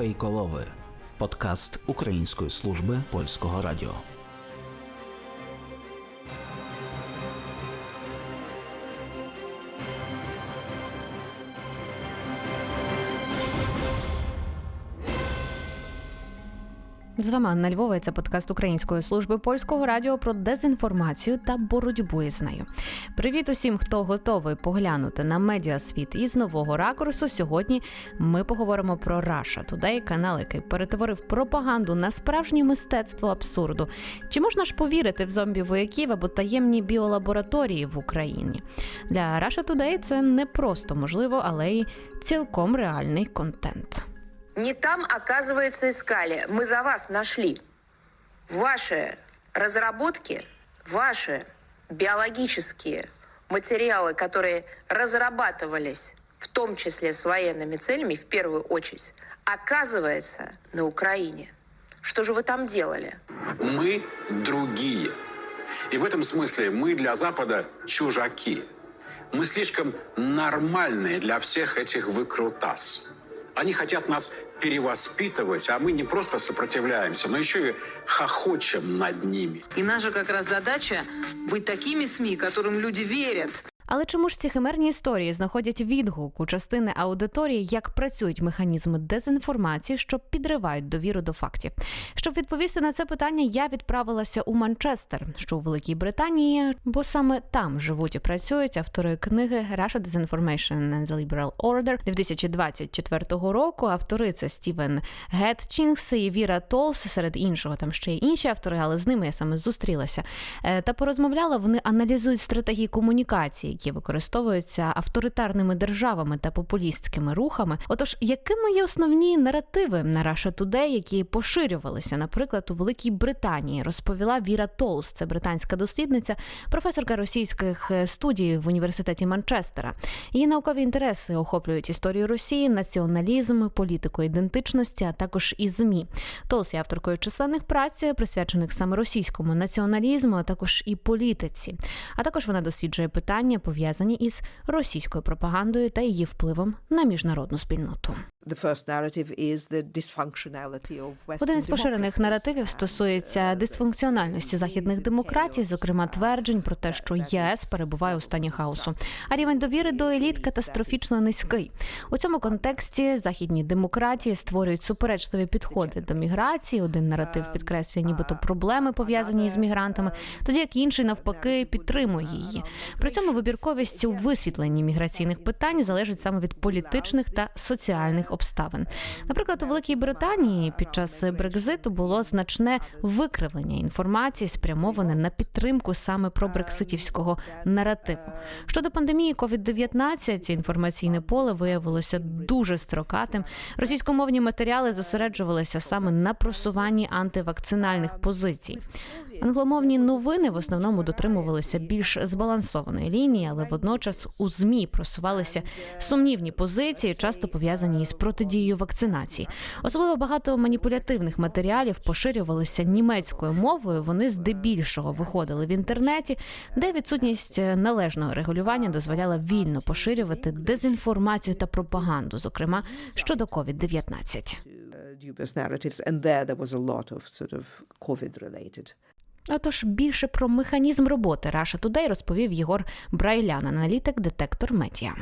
Фейколови подкаст Української служби польського радіо. З вами Анна Львова. Це подкаст Української служби польського радіо про дезінформацію та боротьбу із нею. Привіт усім, хто готовий поглянути на медіасвіт із нового ракурсу. Сьогодні ми поговоримо про Russia Today, канал, який перетворив пропаганду на справжнє мистецтво абсурду. Чи можна ж повірити в зомбі вояків або таємні біолабораторії в Україні? Для Russia Today це не просто можливо, але й цілком реальний контент. Не там, оказывается, искали. Мы за вас нашли. Ваши разработки, ваши биологические материалы, которые разрабатывались в том числе с военными целями, в первую очередь, оказывается на Украине. Что же вы там делали? Мы другие. И в этом смысле мы для Запада чужаки. Мы слишком нормальные для всех этих выкрутас. Они хотят нас перевоспитывать, а мы не просто сопротивляемся, но еще и хохочем над ними. И наша как раз задача быть такими СМИ, которым люди верят. але чому ж ці химерні історії знаходять відгук у частини аудиторії, як працюють механізми дезінформації, що підривають довіру до фактів? Щоб відповісти на це питання, я відправилася у Манчестер, що у Великій Британії, бо саме там живуть і працюють автори книги Russia Disinformation and the Liberal Order 2024 року. Автори це Стівен Гетчінгс і Віра Толс, серед іншого там ще й інші автори, але з ними я саме зустрілася Е, та порозмовляла. Вони аналізують стратегії комунікації, які використовуються авторитарними державами та популістськими рухами. Отож, якими є основні наративи на Russia Today, які поширювалися, наприклад, у Великій Британії, розповіла Віра Толс, це британська дослідниця, професорка російських е, студій в університеті Манчестера. Її наукові інтереси охоплюють історію Росії, націоналізм, політику ідентичності, а також і змі. Толс є авторкою численних праць, присвячених саме російському націоналізму, а також і політиці. А також вона досліджує питання, пов'язані із російською пропагандою та її впливом на міжнародну спільноту. Один із поширених наративів стосується дисфункціональності західних демократій, зокрема тверджень про те, що ЄС перебуває у стані хаосу. А рівень довіри до еліт катастрофічно низький. У цьому контексті західні демократії створюють суперечливі підходи до міграції. Один наратив підкреслює, нібито проблеми пов'язані з мігрантами, тоді як інший навпаки підтримує її. При цьому вибірковість у висвітленні міграційних питань залежить саме від політичних та соціальних обставин. Наприклад, у Великій Британії під час Брекзиту було значне викривлення інформації, спрямоване на підтримку саме про брекситівського наративу. Щодо пандемії COVID-19, інформаційне поле виявилося дуже строкатим. Російськомовні матеріали зосереджувалися саме на просуванні антивакцинальних позицій. Англомовні новини в основному дотримувалися більш збалансованої лінії, але водночас у змі просувалися сумнівні позиції, часто пов'язані із протидією вакцинації. Особливо багато маніпулятивних матеріалів поширювалися німецькою мовою. Вони здебільшого виходили в інтернеті, де відсутність належного регулювання дозволяла вільно поширювати дезінформацію та пропаганду, зокрема щодо COVID-19. uh, dubious narratives, and there there was a lot of sort of COVID-related. Отож, більше про механізм роботи Russia Today розповів Єгор Брайлян, аналітик детектор медіа.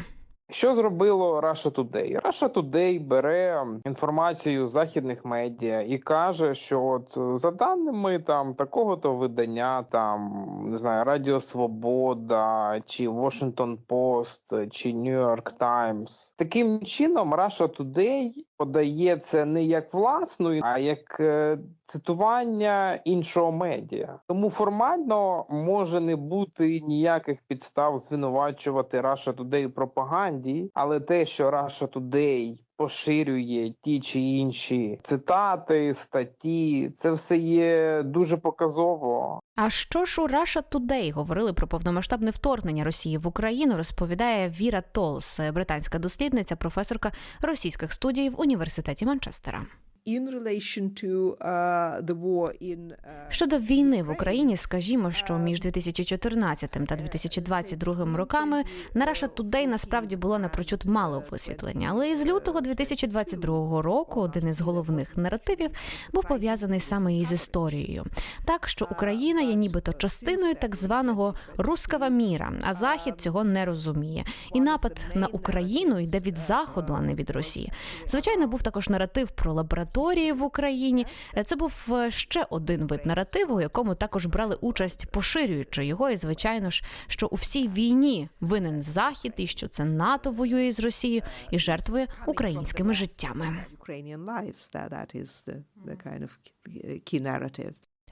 Що зробило Russia Today? Russia Today бере інформацію з західних медіа і каже, що от за даними там такого-то видання, там не знаю, Радіо Свобода чи Washington Post, чи New York Times. Таким чином, Russia Today подає це не як власну, а як е, цитування іншого медіа. Тому формально може не бути ніяких підстав звинувачувати Russia Today у пропаганді, але те, що Russia Today поширює ті чи інші цитати, статті, це все є дуже показово. А що ж у Russia Today говорили про повномасштабне вторгнення Росії в Україну? Розповідає Віра Толс, британська дослідниця, професорка російських студій в університеті Манчестера. Uh, uh, Щодо війни в Україні, скажімо, що між 2014 та 2022 роками на Russia Today насправді було напрочуд мало висвітлення. Але із лютого 2022 року один із головних наративів був пов'язаний саме із історією, так що Україна є нібито частиною так званого рускава міра, а Захід цього не розуміє. І напад на Україну йде від заходу, а не від Росії. Звичайно, був також наратив про лабораторії в Україні. Це був е, ще один вид наративу, у якому також брали участь, поширюючи його. І звичайно ж, що у всій війні винен захід, і що це НАТО воює з Росією і жертвує українськими життями.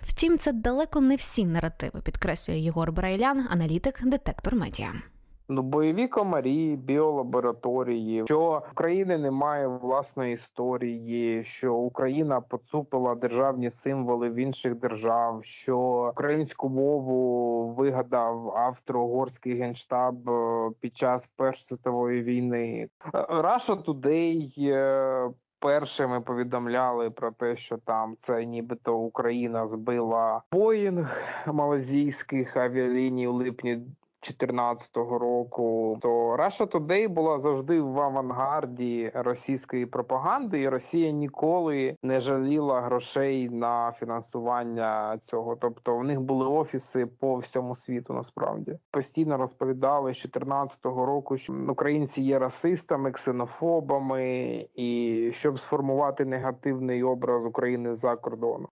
Втім, це далеко не всі наративи, підкреслює Єгор Брайлян, аналітик детектор медіа. Ну, бойові комарі, біолабораторії, що України немає власної історії, що Україна поцупила державні символи в інших держав, що українську мову вигадав австро-угорський генштаб е, під час Першої світової війни. Today е, Першими повідомляли про те, що там це нібито Україна збила Боїнг малазійських авіаліній у липні 2014 року, то Russia Today була завжди в авангарді російської пропаганди, і Росія ніколи не жаліла грошей на фінансування цього. Тобто, в них були офіси по всьому світу. Насправді постійно розповідали з 2014 року, що українці є расистами, ксенофобами, і щоб сформувати негативний образ України за кордоном.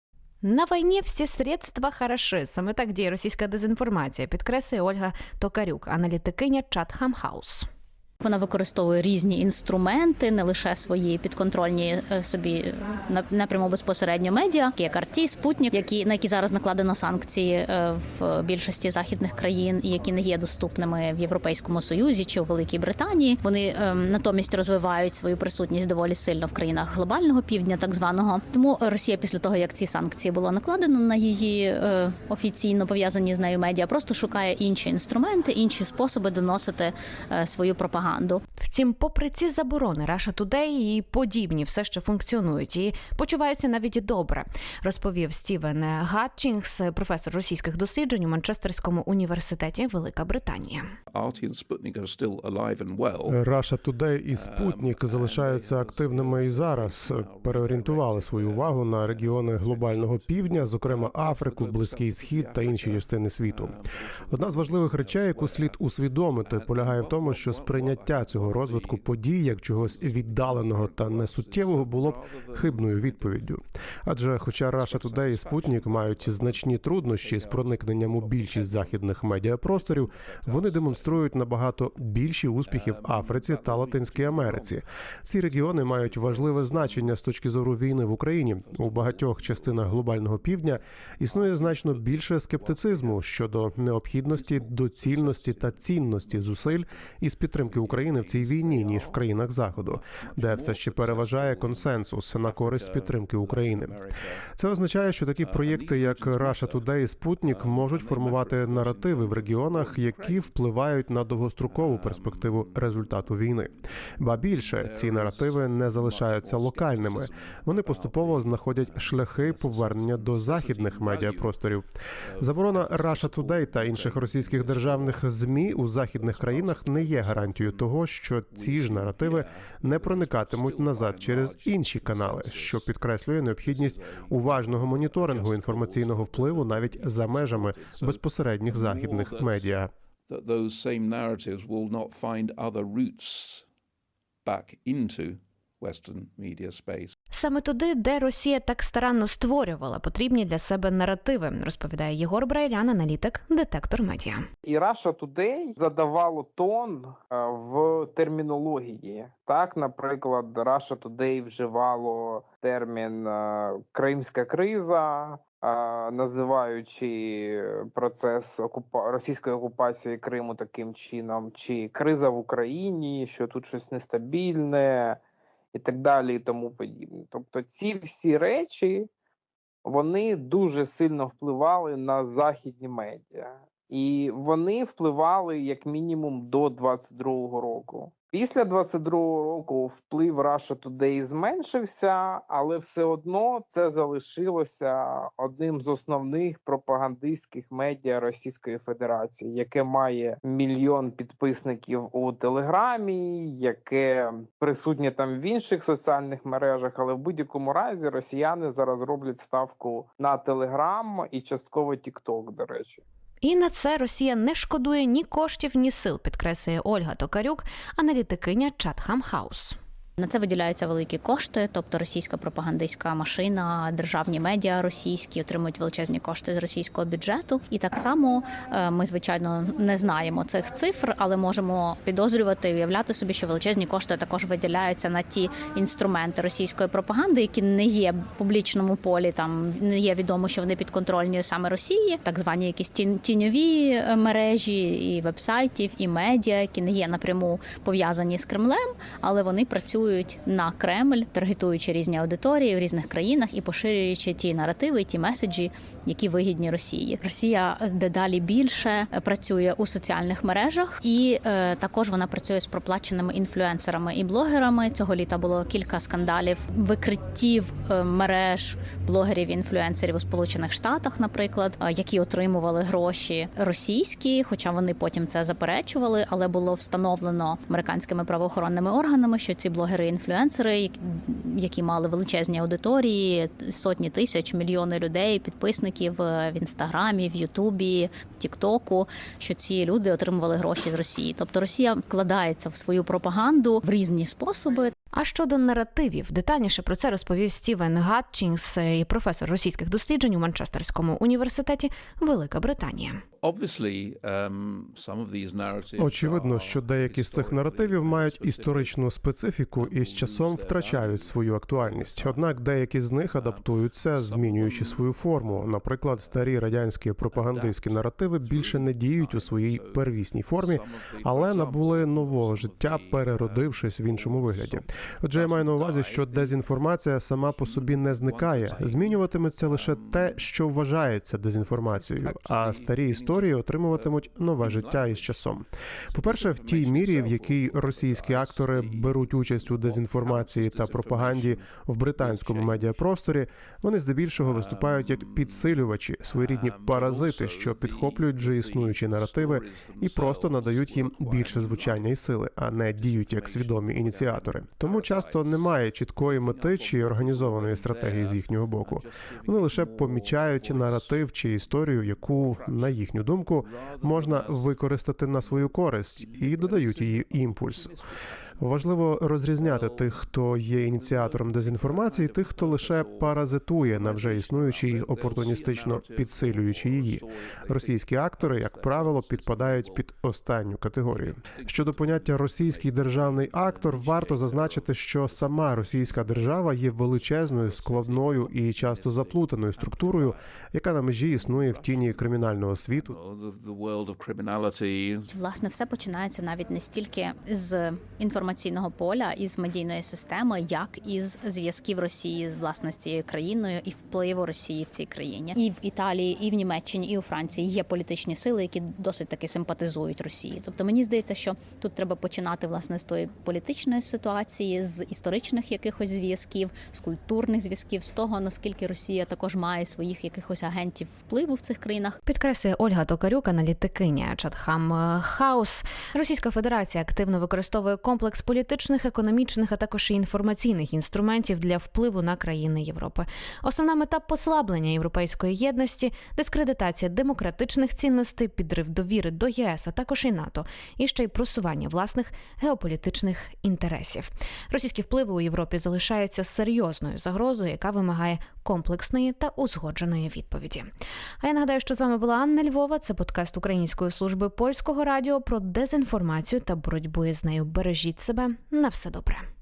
На війні всі средства хороші. Саме так діє російська дезінформація, підкреслює Ольга Токарюк, аналітикиня Chatham Вона використовує різні інструменти, не лише свої підконтрольні е, собі на- напряму безпосередньо медіа, як Арті, Спутник, які на які зараз накладено санкції е, в більшості західних країн, і які не є доступними в Європейському Союзі чи у Великій Британії. Вони е, натомість розвивають свою присутність доволі сильно в країнах глобального півдня, так званого. Тому Росія, після того як ці санкції було накладено на її офіційно пов'язані з нею медіа, просто шукає інші інструменти, інші способи доносити свою пропаганду. parlando Втім, попри ці заборони, Russia Today і подібні все ще функціонують і почуваються навіть добре, розповів Стівен Гатчінгс, професор російських досліджень у Манчестерському університеті Велика Британія. Russia Today і Спутник залишаються активними і зараз. Переорієнтували свою увагу на регіони глобального півдня, зокрема Африку, Близький Схід та інші частини світу. Одна з важливих речей, яку слід усвідомити, полягає в тому, що сприйняття цього розвитку подій як чогось віддаленого та несуттєвого було б хибною відповіддю. Адже, хоча Russia Today і Спутник мають значні труднощі з проникненням у більшість західних медіапросторів, вони демонструють набагато більші успіхи в Африці та Латинській Америці. Ці регіони мають важливе значення з точки зору війни в Україні. У багатьох частинах глобального півдня існує значно більше скептицизму щодо необхідності, доцільності та цінності зусиль із підтримки України в цій війні, ніж в країнах заходу, де все ще переважає консенсус на користь підтримки України. Це означає, що такі проєкти, як Russia Today і Спутник, можуть формувати наративи в регіонах, які впливають на довгострокову перспективу результату війни. Ба більше ці наративи не залишаються локальними. Вони поступово знаходять шляхи повернення до західних медіапросторів. Заборона Russia Today та інших російських державних змі у західних країнах не є гарантією того, що ці ж наративи не проникатимуть назад через інші канали, що підкреслює необхідність уважного моніторингу інформаційного впливу навіть за межами безпосередніх західних медіа. That those same narratives will not find other routes back into Western media space. Саме туди, де Росія так старанно створювала потрібні для себе наративи, розповідає Єгор Брайлян, аналітик, детектор медіа. І Russia Today задавало тон е, в термінології. Так, наприклад, Russia Today вживало термін е, Кримська криза, е, називаючи процес окупа... російської окупації Криму таким чином, чи криза в Україні, що тут щось нестабільне, і так далі, і тому подібне. Тобто, ці всі речі вони дуже сильно впливали на західні медіа. і вони впливали як мінімум до 22-го року. Після 22-го року вплив Russia Today зменшився, але все одно це залишилося одним з основних пропагандистських медіа Російської Федерації, яке має мільйон підписників у Телеграмі, яке присутнє там в інших соціальних мережах. Але в будь-якому разі росіяни зараз роблять ставку на Телеграм і частково TikTok, до речі. І на це Росія не шкодує ні коштів, ні сил, підкреслює Ольга Токарюк, аналітикиня Чатхам House. На це виділяються великі кошти, тобто російська пропагандистська машина, державні медіа російські отримують величезні кошти з російського бюджету. І так само е, ми, звичайно, не знаємо цих цифр, але можемо підозрювати і уявляти собі, що величезні кошти також виділяються на ті інструменти російської пропаганди, які не є в публічному полі. Там не є відомо, що вони підконтрольні саме Росії, так звані якісь тіньові е, мережі і вебсайтів, і медіа, які не є напряму пов'язані з Кремлем, але вони працюють на Кремль, таргетуючи різні аудиторії в різних країнах і поширюючи ті наративи, ті меседжі, які вигідні Росії. Росія дедалі більше працює у соціальних мережах, і е, також вона працює з проплаченими інфлюенсерами і блогерами. Цього літа було кілька скандалів викриттів е, мереж блогерів і інфлюенсерів у Сполучених Штатах, наприклад, е, які отримували гроші російські, хоча вони потім це заперечували, але було встановлено американськими правоохоронними органами, що ці блогери і інфлюенсери, які- мали величезні аудиторії, сотні тисяч, мільйони людей, підписників е, в інстаграмі, в Ютубі, в Тіктоку, що ці люди отримували гроші з Росії. Тобто Росія вкладається в свою пропаганду в різні способи. А щодо наративів, детальніше про це розповів Стівен Гатчінгс, і професор російських досліджень у Манчестерському університеті Велика Британія. Um, Очевидно, що деякі з цих наративів мають історичну специфіку і з часом втрачають свою актуальність. Однак деякі з них адаптуються, змінюючи свою форму. Наприклад, старі радянські пропагандистські наративи більше не діють у своїй первісній формі, але набули нового життя, переродившись в іншому вигляді. Отже, я маю на увазі, що дезінформація сама по собі не зникає. Змінюватиметься лише те, що вважається дезінформацією, а старі історії отримуватимуть нове життя із часом. По-перше, в тій мірі, в якій російські актори беруть участь у дезінформації та пропаганді в британському медіапросторі, вони здебільшого виступають як підсилювачі, своєрідні паразити, що підхоплюють вже існуючі наративи і просто надають їм більше звучання і сили, а не діють як свідомі ініціатори. Тому часто немає чіткої мети чи організованої стратегії з їхнього боку. Вони лише помічають наратив чи історію, яку, на їхню думку, можна використати на свою користь і додають її імпульс. Важливо розрізняти тих, хто є ініціатором дезінформації, тих, хто лише паразитує на вже існуючій і опортуністично підсилюючи її. Російські актори, як правило, підпадають під останню категорію. Щодо поняття російський державний актор, варто зазначити, що сама російська держава є величезною, складною і часто заплутаною структурою, яка на межі існує в тіні кримінального світу. Власне, все починається навіть не стільки з інформаційного поля і з медійної системи, як із зв'язків Росії з власне з цією країною і впливу Росії в цій країні. І в Італії, і в Німеччині, і у Франції є політичні сили, які досить таки симпатизують Росії. Тобто мені здається, що тут треба починати власне з тої політичної ситуації, з історичних якихось зв'язків, з культурних зв'язків, з того наскільки Росія також має своїх якихось агентів впливу в цих країнах. Підкреслює Ольга Токарюк, аналітикиня Чатхам Хаус. Російська Федерація активно використовує комплекс політичних, економічних, а також і інформаційних інструментів для впливу на країни Європи. Основна мета послаблення європейської єдності, дискредитація демократичних цінностей, підрив довіри до ЄС, а також і НАТО, і ще й просування власних геополітичних інтересів. Російські впливи у Європі залишаються серйозною загрозою, яка вимагає комплексної та узгодженої відповіді. А я нагадаю, що з вами була Анна Львова. Це подкаст Української служби польського радіо про дезінформацію та боротьбу із нею. Бережіть себе на все добре.